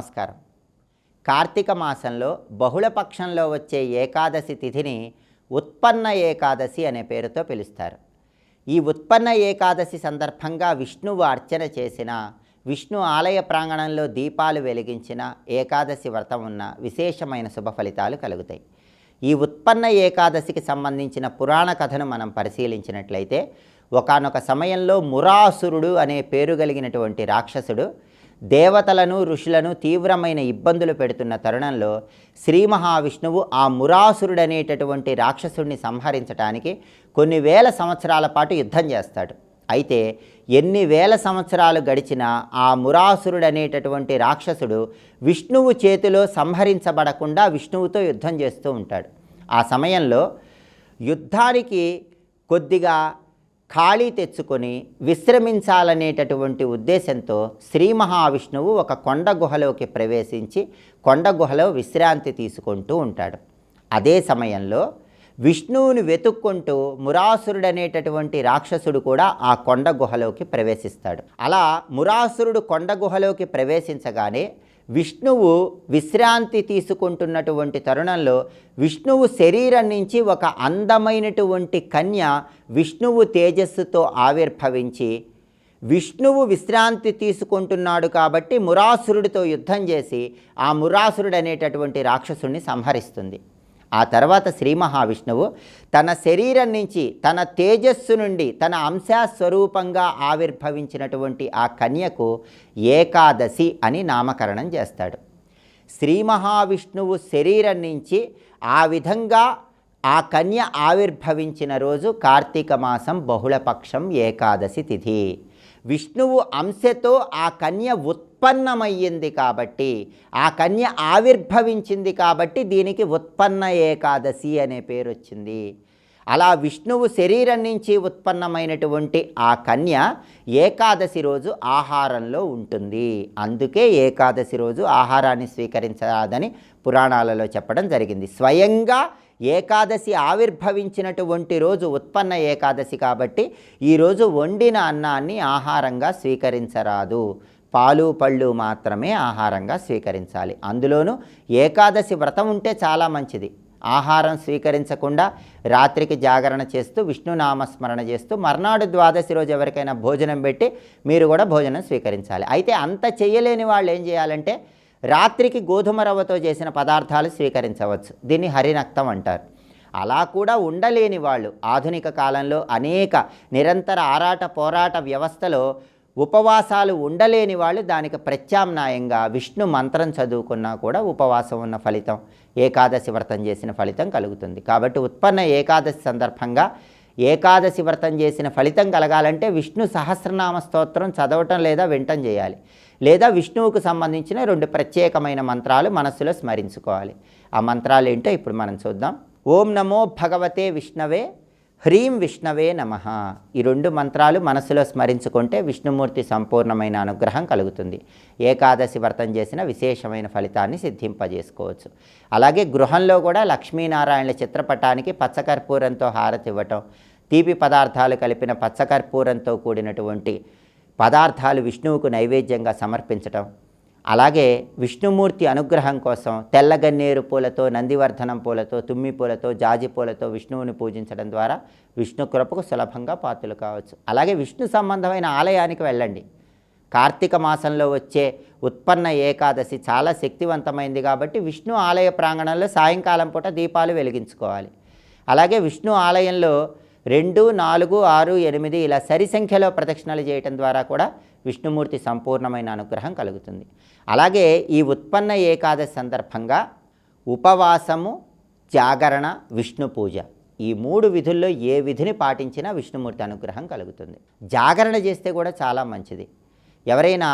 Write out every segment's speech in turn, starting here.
నమస్కారం. కార్తీక మాసంలో బహుళపక్షంలో వచ్చే ఏకాదశి తిథిని ఉత్పన్న ఏకాదశి అనే పేరుతో పిలుస్తారు. ఈ ఉత్పన్న ఏకాదశి సందర్భంగా విష్ణువు అర్చన చేసిన విష్ణు ఆలయ ప్రాంగణంలో దీపాలు వెలిగించిన ఏకాదశి వ్రతం ఉన్న విశేషమైన శుభ ఫలితాలు కలుగుతాయి. ఈ ఉత్పన్న ఏకాదశికి సంబంధించిన పురాణ కథను మనం పరిశీలించినట్లయితే ఒకానొక సమయంలో మురాసురుడు అనే పేరు కలిగినటువంటి రాక్షసుడు దేవతలను ఋషులను తీవ్రమైన ఇబ్బందులు పెడుతున్న తరుణంలో శ్రీ మహావిష్ణువు ఆ మురాసురుడనేటటువంటి రాక్షసుడిని సంహరించడానికి కొన్ని వేల సంవత్సరాల పాటు యుద్ధం చేస్తాడు. అయితే ఎన్ని వేల సంవత్సరాలు గడిచినా ఆ మురాసురుడనేటటువంటి రాక్షసుడు విష్ణువు చేతిలో సంహరించబడకుండా విష్ణువుతో యుద్ధం చేస్తూ ఉంటాడు. ఆ సమయంలో యుద్ధానికి కొద్దిగా ఖాళీ తెచ్చుకొని విశ్రమించాలనేటటువంటి ఉద్దేశంతో శ్రీ మహావిష్ణువు ఒక కొండ గుహలోకి ప్రవేశించి కొండ గుహలో విశ్రాంతి తీసుకుంటూ ఉంటాడు. అదే సమయంలో విష్ణువుని వెతుక్కుంటూ మురాసురుడనేటటువంటి రాక్షసుడు కూడా ఆ కొండ గుహలోకి ప్రవేశిస్తాడు. అలా మురాసురుడు కొండ గుహలోకి ప్రవేశించగానే విష్ణువు విశ్రాంతి తీసుకుంటున్నటువంటి తరుణంలో విష్ణువు శరీరం నుంచి ఒక అందమైనటువంటి కన్య విష్ణువు తేజస్సుతో ఆవిర్భవించి విష్ణువు విశ్రాంతి తీసుకుంటున్నాడు కాబట్టి మురాసురుడితో యుద్ధం చేసి ఆ మురాసురుడు అనేటటువంటి రాక్షసుడిని సంహరిస్తుంది. ఆ తర్వాత శ్రీ మహావిష్ణువు తన శరీరం నుంచి తన తేజస్సు నుండి తన అంశాస్వరూపంగా ఆవిర్భవించినటువంటి ఆ కన్యకు ఏకాదశి అని నామకరణం చేస్తాడు. శ్రీ మహావిష్ణువు శరీరం నుంచి ఆ విధంగా ఆ కన్య ఆవిర్భవించిన రోజు కార్తీక మాసం బహుళపక్షం ఏకాదశి తిథి. విష్ణువు అంశతో ఆ కన్య ఉత్పన్నమయ్యింది కాబట్టి ఆ కన్య ఆవిర్భవించింది కాబట్టి దీనికి ఉత్పన్న ఏకాదశి అనే పేరు వచ్చింది అలా విష్ణువు శరీరం నుంచి ఉత్పన్నమైనటువంటి ఆ కన్య ఏకాదశి రోజు ఆహారంలో ఉంటుంది. అందుకే ఏకాదశి రోజు ఆహారాన్ని స్వీకరించరాదని పురాణాలలో చెప్పడం జరిగింది. స్వయంగా ఏకాదశి ఆవిర్భవించినటువంటి రోజు ఉత్పన్న ఏకాదశి కాబట్టి ఈరోజు వండిన అన్నాన్ని ఆహారంగా స్వీకరించరాదు. పాలు పళ్ళు మాత్రమే ఆహారంగా స్వీకరించాలి. అందులోనూ ఏకాదశి వ్రతం ఉంటే చాలా మంచిది. ఆహారం స్వీకరించకుండా రాత్రికి జాగరణ చేస్తూ విష్ణునామస్మరణ చేస్తూ మర్నాడు ద్వాదశి రోజు ఎవరికైనా భోజనం పెట్టి మీరు కూడా భోజనం స్వీకరించాలి. అయితే అంత చేయలేని వాళ్ళు ఏం చేయాలంటే రాత్రికి గోధుమ రవ్వతో చేసిన పదార్థాలు స్వీకరించవచ్చు. దీన్ని హరినక్తం అంటారు. అలా కూడా ఉండలేని వాళ్ళు ఆధునిక కాలంలో అనేక నిరంతర ఆరాట పోరాట వ్యవస్థలో ఉపవాసాలు ఉండలేని వాళ్ళు దానికి ప్రత్యామ్నాయంగా విష్ణు మంత్రం చదువుకున్నా కూడా ఉపవాసం ఉన్న ఫలితం ఏకాదశి వ్రతం చేసిన ఫలితం కలుగుతుంది. కాబట్టి ఉత్పన్న ఏకాదశి సందర్భంగా ఏకాదశి వ్రతం చేసిన ఫలితం కలగాలంటే విష్ణు సహస్రనామ స్తోత్రం చదవటం లేదా వింటం చేయాలి. లేదా విష్ణువుకు సంబంధించిన రెండు ప్రత్యేకమైన మంత్రాలు మనస్సులో స్మరించుకోవాలి. ఆ మంత్రాలు ఏంటో ఇప్పుడు మనం చూద్దాం. ఓం నమో భగవతే విష్ణవే హ్రీం విష్ణవే నమ. ఈ రెండు మంత్రాలు మనసులో స్మరించుకుంటే విష్ణుమూర్తి సంపూర్ణమైన అనుగ్రహం కలుగుతుంది. ఏకాదశి వ్రతం చేసిన విశేషమైన ఫలితాన్ని సిద్ధింపజేసుకోవచ్చు. అలాగే గృహంలో కూడా లక్ష్మీనారాయణల చిత్రపటానికి పచ్చకర్పూరంతో హారతి ఇవ్వటం తీపి పదార్థాలు కలిపిన పచ్చకర్పూరంతో కూడినటువంటి పదార్థాలు విష్ణువుకు నైవేద్యంగా సమర్పించటం. అలాగే విష్ణుమూర్తి అనుగ్రహం కోసం తెల్లగన్నేరు పూలతో నందివర్ధనం పూలతో తుమ్మి పూలతో జాజి పూలతో విష్ణువుని పూజించడం ద్వారా విష్ణు కృపకు సులభంగా పాత్రలు కావచ్చు. అలాగే విష్ణు సంబంధమైన ఆలయానికి వెళ్ళండి. కార్తీక మాసంలో వచ్చే ఉత్పన్న ఏకాదశి చాలా శక్తివంతమైంది కాబట్టి విష్ణు ఆలయ ప్రాంగణంలో సాయంకాలం పూట దీపాలు వెలిగించుకోవాలి. అలాగే విష్ణు ఆలయంలో రెండు నాలుగు ఆరు ఎనిమిది ఇలా సరి సంఖ్యలో ప్రదక్షిణలు చేయటం ద్వారా కూడా విష్ణుమూర్తి సంపూర్ణమైన అనుగ్రహం కలుగుతుంది. అలాగే ఈ ఉత్పన్న ఏకాదశి సందర్భంగా ఉపవాసము జాగరణ విష్ణు పూజ ఈ మూడు విధుల్లో ఏ విధిని పాటించినా విష్ణుమూర్తి అనుగ్రహం కలుగుతుంది. జాగరణ చేస్తే కూడా చాలా మంచిది. ఎవరైనా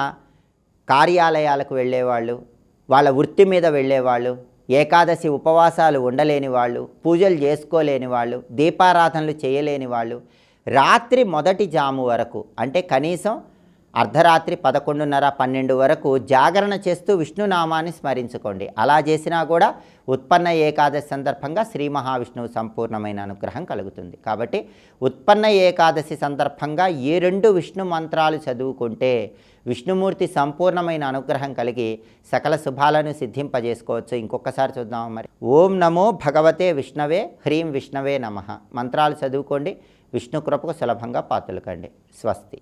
కార్యాలయాలకు వెళ్ళేవాళ్ళు వాళ్ళ వృత్తి మీద వెళ్ళేవాళ్ళు ఏకాదశి ఉపవాసాలు ఉండలేని వాళ్ళు పూజలు చేసుకోలేని వాళ్ళు దీపారాధనలు చేయలేని వాళ్ళు రాత్రి మొదటి జాము వరకు అంటే కనీసం అర్ధరాత్రి పదకొండున్నర పన్నెండు వరకు జాగరణ చేస్తూ విష్ణునామాన్ని స్మరించుకోండి. అలా చేసినా కూడా ఉత్పన్న ఏకాదశి సందర్భంగా శ్రీ మహావిష్ణువు సంపూర్ణమైన అనుగ్రహం కలుగుతుంది. కాబట్టి ఉత్పన్న ఏకాదశి సందర్భంగా ఏ రెండు విష్ణు మంత్రాలు చదువుకుంటే విష్ణుమూర్తి సంపూర్ణమైన అనుగ్రహం కలిగి సకల శుభాలను సిద్ధింపజేసుకోవచ్చు. ఇంకొకసారి చూద్దాం మరి. ఓం నమో భగవతే విష్ణవే హ్రీం విష్ణవే నమ. మంత్రాలు చదువుకోండి. విష్ణు కృపకు సులభంగా పాతులకండి స్వస్తి.